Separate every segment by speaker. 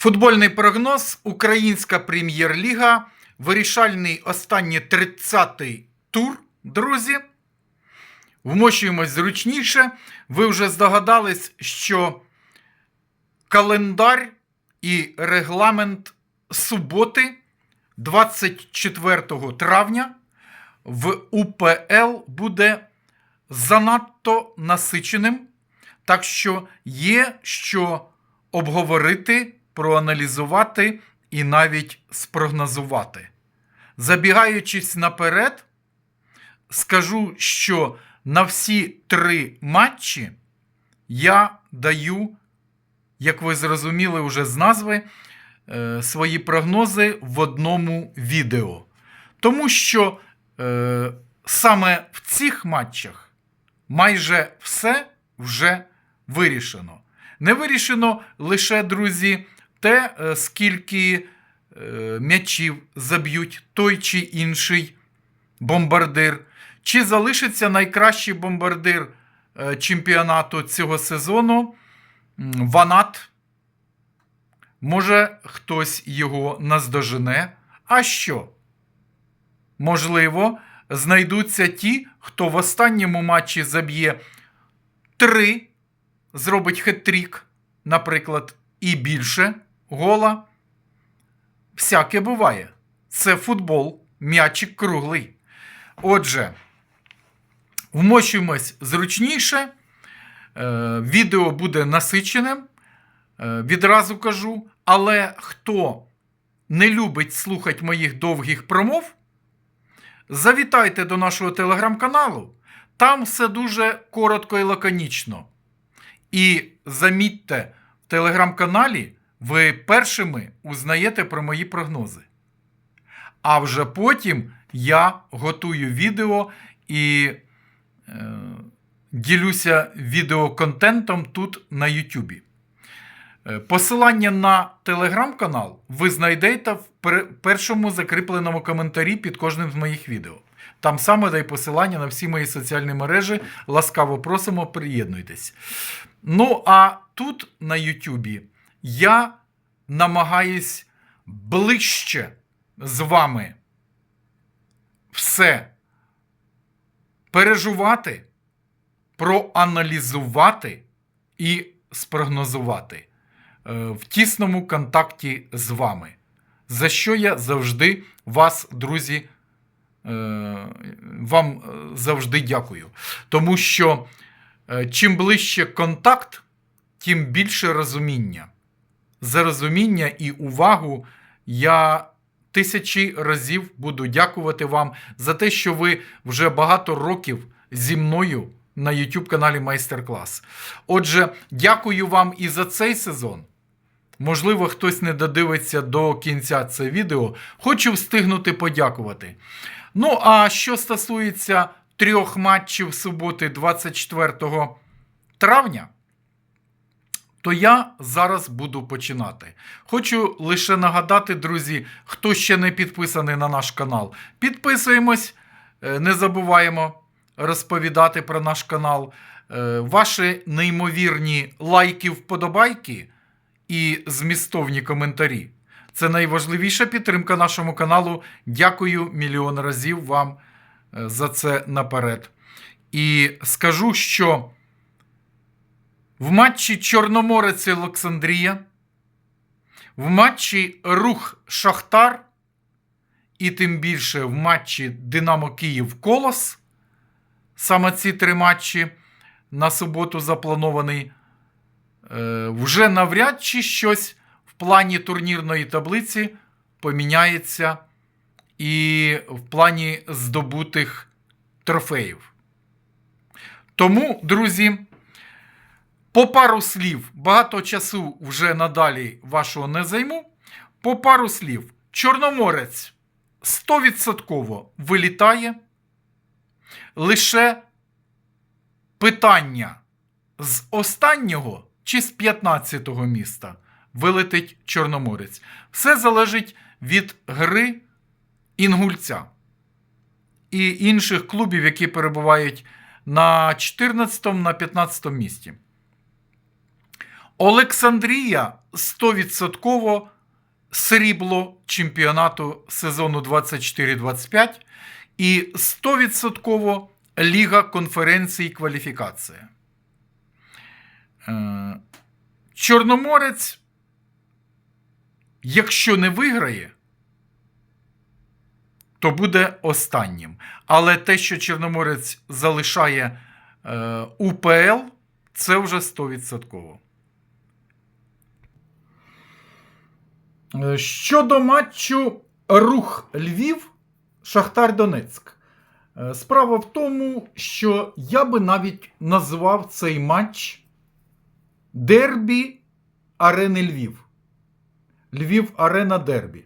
Speaker 1: Футбольний прогноз. Українська прем'єр-ліга. Вирішальний останній 30-й тур, друзі. Вмощуємось зручніше. Ви вже здогадались, що календар і регламент суботи 24 травня в УПЛ буде занадто насиченим. Так що є що обговорити, проаналізувати і навіть спрогнозувати. Забігаючись наперед, скажу, що на всі три матчі я даю, як ви зрозуміли вже з назви, е, свої прогнози в одному відео. Тому що е, саме в цих матчах майже все вже вирішено. Не вирішено лише, друзі, те, е, скільки е, м'ячів заб'ють той чи інший бомбардир. Чи залишиться найкращий бомбардир е, чемпіонату цього сезону Ванат? Може, хтось його наздожене. А що? Можливо, знайдуться ті, хто в останньому матчі заб'є три, зробить хет-трік, наприклад, і більше гола. Всяке буває. Це футбол, м'ячик круглий. Отже, вмощуємось зручніше. Е, Відео буде насиченим, е, відразу кажу. Але хто не любить слухати моїх довгих промов, завітайте до нашого телеграм-каналу. Там все дуже коротко і лаконічно. І замітьте, в телеграм-каналі ви першими узнаєте про мої прогнози. А вже потім я готую відео і е, ділюся відеоконтентом тут на Ютубі. Е, Посилання на телеграм-канал ви знайдете в першому закріпленому коментарі під кожним з моїх відео. Там саме дай посилання на всі мої соціальні мережі. Ласкаво просимо, приєднуйтесь. Ну, а тут на Ютубі я намагаюсь ближче з вами все переживати, проаналізувати і спрогнозувати е, в тісному контакті з вами. За що я завжди вас, друзі, е, вам е, завжди дякую. Тому що чим ближче контакт, тим більше розуміння. За розуміння і увагу я тисячі разів буду дякувати вам за те, що ви вже багато років зі мною на YouTube каналі Майстер-клас. Отже, дякую вам і за цей сезон. Можливо, хтось не додивиться до кінця це відео. Хочу встигнути подякувати. Ну, а що стосується трьох матчів суботи 24 травня, то я зараз буду починати. Хочу лише нагадати, друзі, хто ще не підписаний на наш канал. Підписуємось, е, не забуваємо розповідати про наш канал. Е, Ваші неймовірні лайки, вподобайки і змістовні коментарі. Це найважливіша підтримка нашому каналу. Дякую мільйон разів вам е, за це наперед. І скажу, що в матчі Чорноморець Олександрія, в матчі Рух Шахтар, і тим більше в матчі Динамо Київ Колос. Саме ці три матчі на суботу запланований. Е, Вже навряд чи щось в плані турнірної таблиці поміняється і в плані здобутих трофеїв. Тому, друзі, по пару слів, багато часу вже надалі вашого не займу. По пару слів, Чорноморець 100% вилітає. Лише питання з останнього чи з 15-го міста вилетить Чорноморець. Все залежить від гри інгульця і інших клубів, які перебувають на 14 на 15 місці. Олександрія 100% срібло чемпіонату сезону 24-25 і 100% Ліга конференцій кваліфікація. Е, Чорноморець, якщо не виграє, то буде останнім. Але те, що Чорноморець залишає е, УПЛ, це вже 100%. Щодо матчу Рух Львів, Шахтар Донецьк. Е, Справа в тому, що я би навіть назвав цей матч Дербі Арени Львів. Львів Арена Дербі.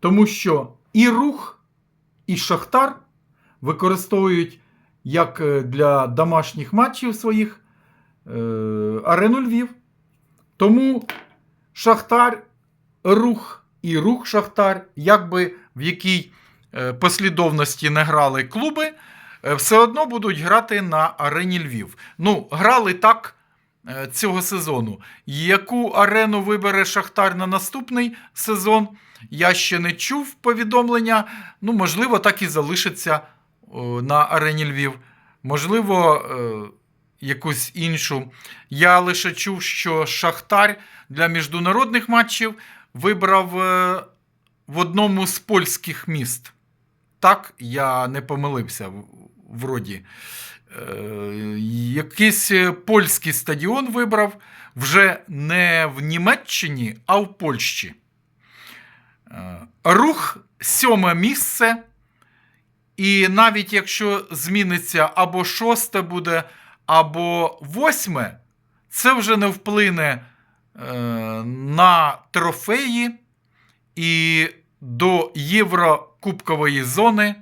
Speaker 1: Тому що і рух, і Шахтар використовують як е, для домашніх матчів своїх е, арену Львів. Тому Шахтар, рух і рух Шахтар, якби в якій е, послідовності не грали клуби, е, все одно будуть грати на арені Львів. Ну, грали так е, цього сезону. Яку арену вибере Шахтар на наступний сезон? Я ще не чув повідомлення. Ну, можливо, так і залишиться на арені Львів. Можливо, якусь іншу. Я лише чув, що Шахтар для міжнародних матчів вибрав е, в одному з польських міст. Так, я не помилився вроді. Е, Якийсь е, польський стадіон вибрав вже не в Німеччині, а в Польщі. Рух сьоме місце. І навіть якщо зміниться або шосте буде, або восьме, це вже не вплине на трофеї і до Єврокубкової зони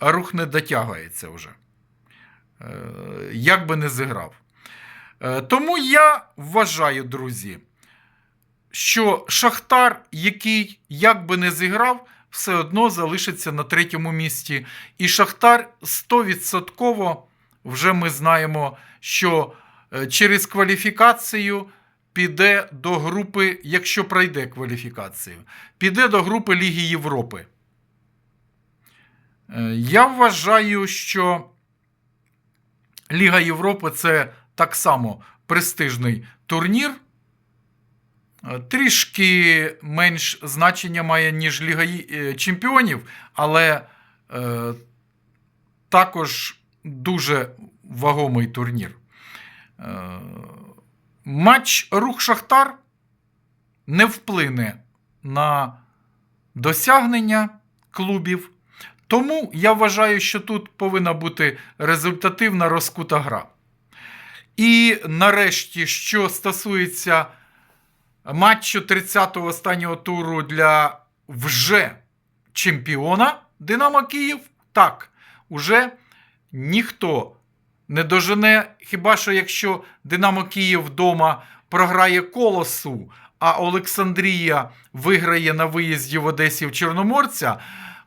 Speaker 1: рух не дотягується вже. Е, як би не зіграв. Е, тому я вважаю, друзі, що Шахтар, який як би не зіграв, все одно залишиться на третьому місці. І Шахтар 100% вже ми знаємо, що е, через кваліфікацію піде до групи, якщо пройде кваліфікацію, піде до групи Ліги Європи. Е, Я вважаю, що Ліга Європи це так само престижний турнір. Е, Трішки менш значення має, ніж Ліга е, Чемпіонів, але е, також дуже вагомий турнір. Е, матч Рух Шахтар не вплине на досягнення клубів. Тому я вважаю, що тут повинна бути результативна розкута гра. І нарешті, що стосується матчу 30-го останнього туру для вже чемпіона Динамо Київ, так, уже ніхто не дожене, хіба що якщо Динамо Київ вдома програє колосу, а Олександрія виграє на виїзді в Одесі в Чорноморця,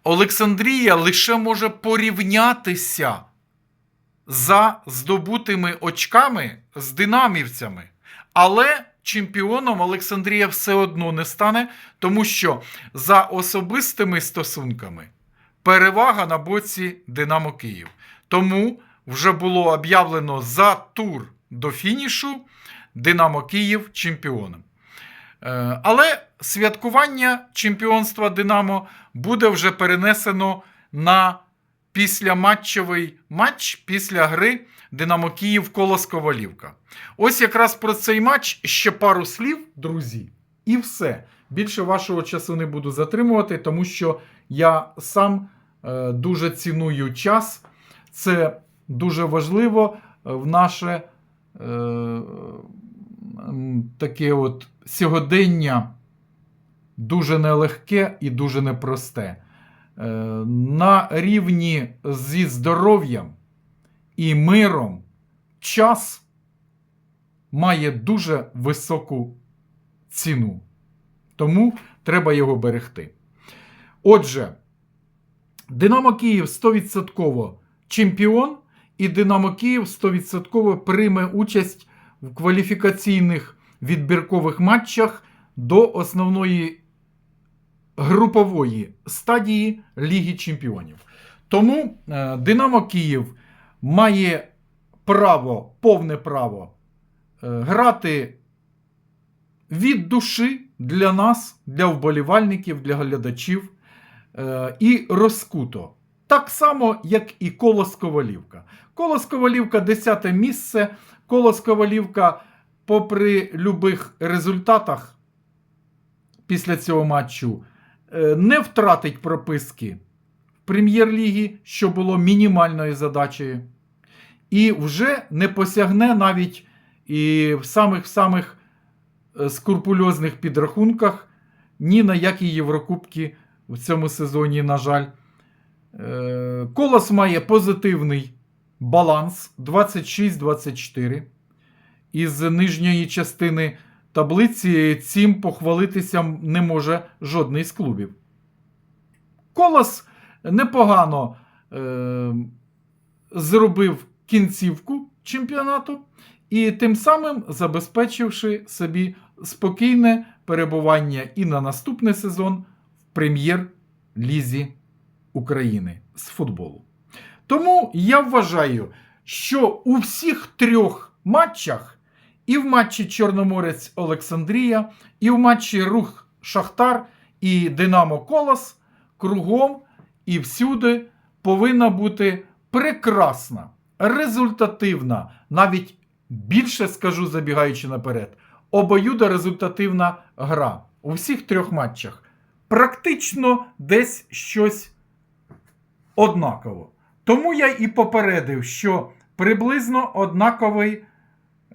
Speaker 1: Олександрія лише може порівнятися за здобутими очками з динамівцями. Але чемпіоном Олександрія все одно не стане, тому що за особистими стосунками перевага на боці Динамо Київ. Тому вже було об'явлено за тур до фінішу Динамо Київ чемпіоном. Е, Але святкування чемпіонства Динамо буде вже перенесено на післяматчевий матч після гри Динамо Київ Колос Ковалівка. Ось якраз про цей матч ще пару слів, друзі, і все. Більше вашого часу не буду затримувати, тому що я сам е, дуже ціную час. Це дуже важливо е, в наше е, таке от сьогодення дуже нелегке і дуже непросте. Е, на рівні зі здоров'ям і миром час має дуже високу ціну. Тому треба його берегти. Отже, Динамо Київ 100% чемпіон, і Динамо Київ 100% прийме участь в кваліфікаційних відбіркових матчах до основної групової стадії Ліги Чемпіонів. Тому е, Динамо Київ має право, повне право е, грати від душі для нас, для вболівальників, для глядачів е, і розкуто. Так само, як і Колос Ковалівка. Колос Ковалівка 10 місце. Колос Ковалівка, попри любих результатах після цього матчу, е, не втратить прописки в прем'єр-лігі, що було мінімальною задачею. І вже не посягне навіть і в самих-самих е, скрупульозних підрахунках ні на які Єврокубки в цьому сезоні, на жаль. Е, Колос має позитивний баланс 26-24. Із нижньої частини таблиці цим похвалитися не може жодний з клубів. Колос непогано е, зробив кінцівку чемпіонату і тим самим забезпечивши собі спокійне перебування і на наступний сезон в прем'єр-лізі України з футболу. Тому я вважаю, що у всіх трьох матчах, і в матчі Чорноморець Олександрія, і в матчі Рух Шахтар і Динамо Колос кругом і всюди повинна бути прекрасна, результативна, навіть більше скажу, забігаючи наперед, обоюда результативна гра у всіх трьох матчах. Практично десь щось однаково. Тому я і попередив, що приблизно однаковий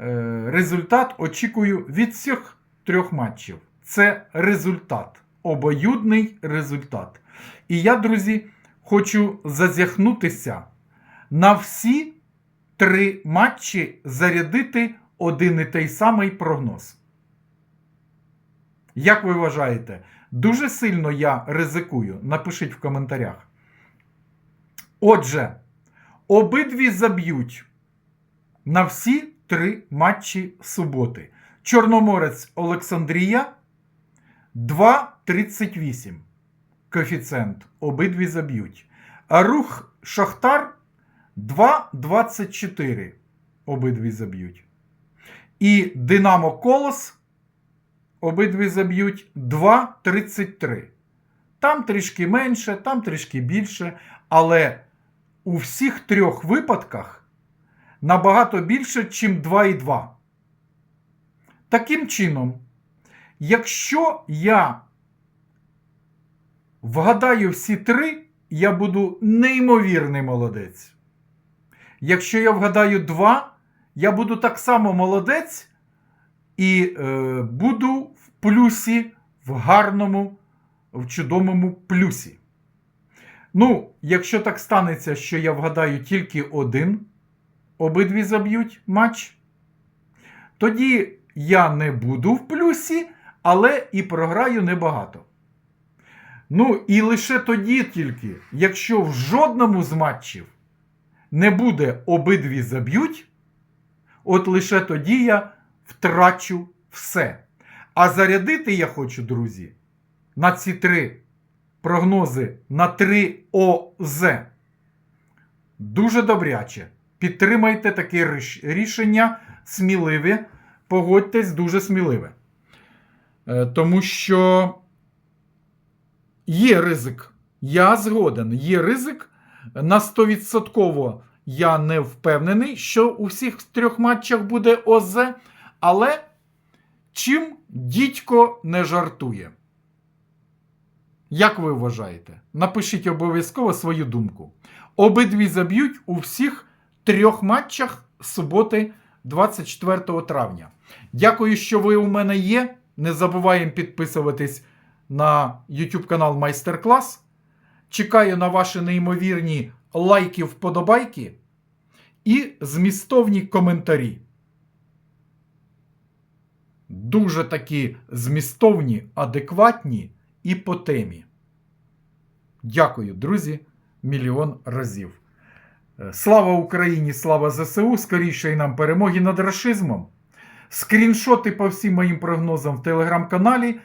Speaker 1: е, результат очікую від всіх трьох матчів. Це результат, обоюдний результат. І я, друзі, хочу зазяхнутися на всі три матчі зарядити один і той самий прогноз. Як ви вважаєте, дуже сильно я ризикую? Напишіть в коментарях. Отже, обидві заб'ють на всі три матчі суботи. Чорноморець Олександрія 2,38. Коефіцієнт. Обидві заб'ють. А рух Шахтар 2,24. Обидві заб'ють. І Динамо Колос обидві заб'ють 2,33. Там трішки менше, там трішки більше, але у всіх трьох випадках набагато більше, ніж 2,2. Таким чином, якщо я вгадаю всі три, я буду неймовірний молодець. Якщо я вгадаю два, я буду так само молодець і е, буду в плюсі, в гарному, в чудовому плюсі. Ну, якщо так станеться, що я вгадаю тільки один, обидві заб'ють матч, тоді я не буду в плюсі, але і програю небагато. Ну, і лише тоді тільки, якщо в жодному з матчів не буде обидві заб'ють, от лише тоді я втрачу все. А зарядити я хочу, друзі, на ці три прогнози на 3 ОЗ. Дуже добряче. Підтримайте таке рішення сміливе. Погодьтесь, дуже сміливе. Е, Тому що є ризик. Я згоден. Є ризик. На 100% я не впевнений, що у всіх трьох матчах буде ОЗ. Але чим дідько не жартує? Як ви вважаєте? Напишіть обов'язково свою думку. Обидві заб'ють у всіх трьох матчах суботи 24 травня. Дякую, що ви у мене є. Не забуваємо підписуватись на YouTube канал Майстер Клас. Чекаю на ваші неймовірні лайки, вподобайки і змістовні коментарі. Дуже такі змістовні, адекватні і по темі. Дякую, друзі, мільйон разів. Е, Слава Україні, слава ЗСУ! Скоріше нам перемоги над рашизмом. скріншоти по всім моїм прогнозам в телеграм-каналі.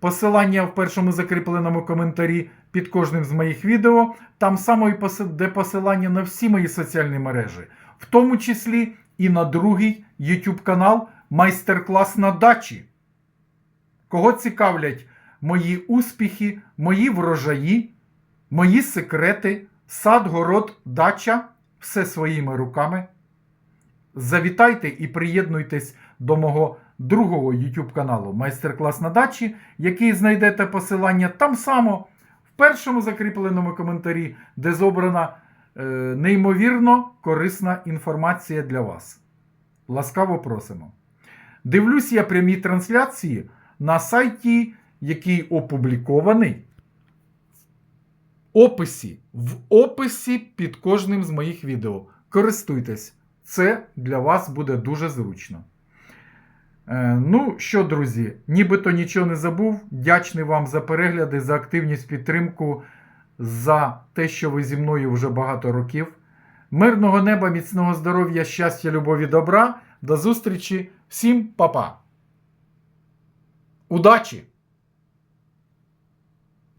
Speaker 1: Посилання в першому закріпленому коментарі під кожним з моїх відео. Там само і де посилання на всі мої соціальні мережі, в тому числі і на другий YouTube канал Майстер-клас на дачі. Кого цікавлять мої успіхи, мої врожаї, мої секрети, сад, город, дача, все своїми руками. Завітайте і приєднуйтесь до мого другого YouTube каналу Майстер-клас на дачі, який знайдете посилання там само в першому закріпленому коментарі, де зобрана е, неймовірно корисна інформація для вас. Ласкаво просимо. Дивлюсь я прямі трансляції на сайті, який опублікований в описі. В описі під кожним з моїх відео. Користуйтесь, це для вас буде дуже зручно. Е, ну що, друзі, нібито нічого не забув. Дячний вам за перегляди, за активність, підтримку, за те, що ви зі мною вже багато років. Мирного неба, міцного здоров'я, щастя, любові, добра. До зустрічі. Всім па-па. Удачі!